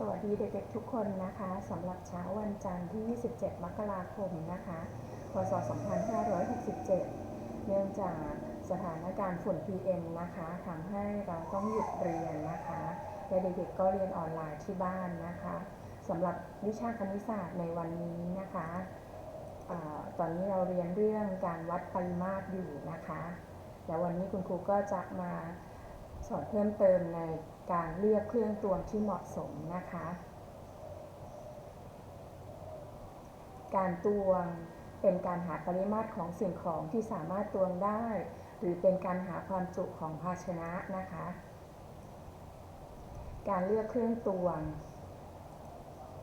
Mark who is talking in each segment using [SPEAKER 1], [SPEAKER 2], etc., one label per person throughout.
[SPEAKER 1] สวัสดีเด็กๆทุกคนนะคะสำหรับเช้าวันจันทร์ที่ 27 มกราคมนะคะ พศ 2567 เนื่องจากสถานการณ์ฝุ่น PM นะคะทำให้เราต้องหยุดเรียนนะคะและเด็กๆก็เรียนออนไลน์ที่บ้านนะคะสำหรับวิชาคณิตศาสตร์ในวันนี้นะคะอตอนนี้เราเรียนเรื่องการวัดปริมาตรอยู่นะคะ แล้ววันนี้คุณครูก็จะมาสอนเพิ่มเติมใน การเลือกเครื่องตวงที่เหมาะสมนะคะ การตวงเป็นการหาปริมาตรของสิ่งของที่สามารถตวงได้ หรือเป็นการหาความจุของภาชนะนะคะ การเลือกเครื่องตวง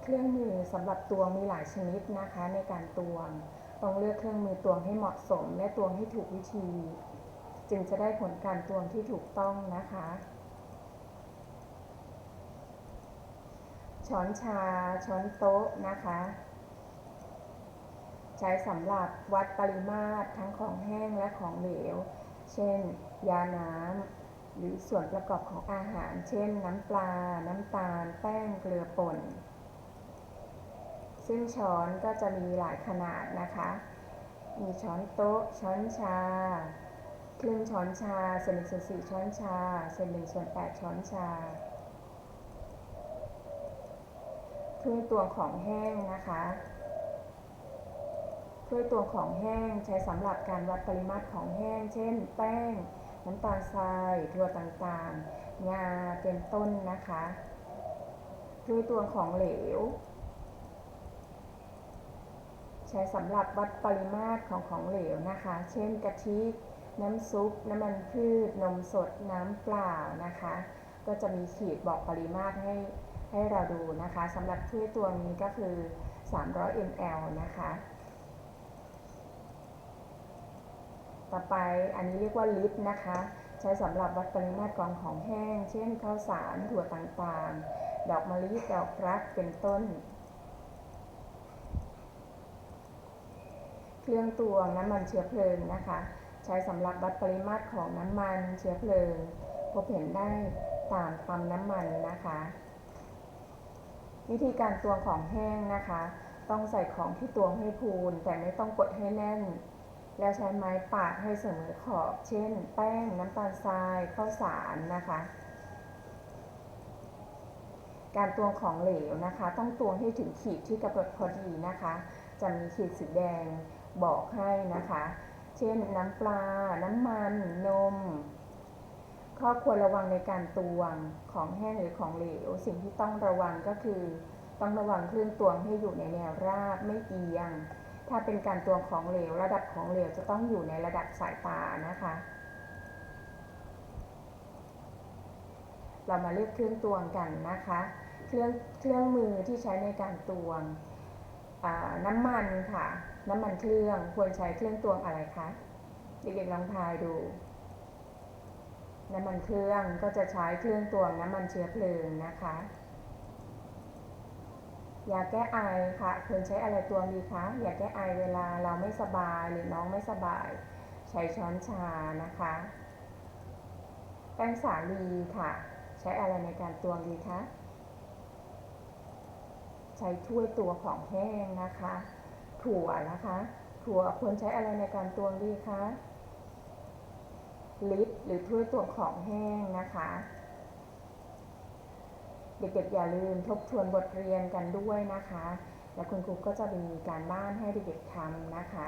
[SPEAKER 1] เครื่องมือสำหรับตวงมีหลายชนิดนะคะ ในการตวงต้องเลือกเครื่องมือตวงให้เหมาะสม และตวงให้ถูกวิธี จึงจะได้ผลการตวงที่ถูกต้องนะคะ ช้อนชา ช้อนโต๊ะนะคะ ใช้สำหรับวัดปริมาตรทั้งของแห้งและของเหลว เช่น ยาน้ำหรือส่วนประกอบของอาหาร เช่น น้ำปลา น้ำตาล แป้ง เกลือป่น ซึ่งช้อนก็จะมีหลายขนาดนะคะ มีช้อนโต๊ะ ช้อนชาครึ่งช้อนชาเศษหนึ่งส่วนสี่ช้อนชาเศษหนึ่งส่วนแปดช้อนชา ถ้วยตวงของแห้งนะคะถ้วยตวงของแห้งใช้สำหรับการวัดปริมาตรของแห้ง เช่น แป้ง น้ำตาลทรายถั่วต่างๆ งาเป็นต้นนะคะถ้วยตวงของเหลว ใช้สำหรับวัดปริมาตรของของเหลวนะคะ เช่นกะทิน้ำซุป น้ำมันพืช นมสด น้ำเปล่านะคะ ก็จะมีขีดบอกปริมาตรให้ ให้เราดูนะคะสำหรับถ้วยตวนี้ก็คือ 300 ml นะคะ ต่อไปอันนี้เรียกว่าลิตรนะคะ ใช้สำหรับวัดปริมาตรของของแห้ง เช่นข้าวสารถั่วต่างๆ ดอกมะลิดอกรักเป็นต้นเครื่องตวงน้ำมันเชื้อเพลิงนะคะ ใช้สำหรับวัดปริมาตรของน้ำมันเชื้อเพลิง พบเห็นได้ตามปั๊มน้ำมันนะคะ วิธีการตวงของแห้งนะคะ ต้องใส่ของที่ตวงให้พูน แต่ไม่ต้องกดให้แน่น แล้วใช้ไม้ปาดให้เสมอขอบ เช่น แป้งน้ำตาลทรายข้าวสารนะคะ การตวงของเหลวนะคะ ต้องตวงให้ถึงขีดที่กำหนดพอดีนะคะ จะมีขีดสีแดงบอกให้นะคะ เช่นน้ำปลา น้ำมัน นม ข้อควรระวังในการตวงของแห้งหรือของเหลว สิ่งที่ต้องระวังก็คือ ต้องระวังเครื่องตวงให้อยู่ในแนวราบไม่เอียง ถ้าเป็นการตวงของเหลว ระดับของเหลวจะต้องอยู่ในระดับสายตานะคะ เรามาเลือกเครื่องตวงกันนะคะ เครื่องเครื่องมือที่ใช้ในการตวงน้ำมันค่ะ น้ำมันเครื่องควรใช้เครื่องตวงอะไรคะเด็กๆลองทายดู น้ำมันเครื่องก็จะใช้เครื่องตวงน้ำมันเชื้อเพลิงนะคะยาแก้ไอค่ะควรใช้อะไรตวงดีคะยาแก้ไอเวลาเราไม่สบายหรือน้องไม่สบาย ใช้ช้อนชานะคะแป้งสาลีค่ะ ใช้อะไรในการตวงดีคะใช้ถ้วยตัวของแห้งนะคะ ถั่วนะคะ ถั่วควรใช้อะไรในการตวงดีคะ ลิตรหรือถ้วยตวงของแห้งนะคะ เด็กๆอย่าลืมทบทวนบทเรียนกันด้วยนะคะ และคุณครูก็จะมีการบ้านให้เด็กๆทำนะคะ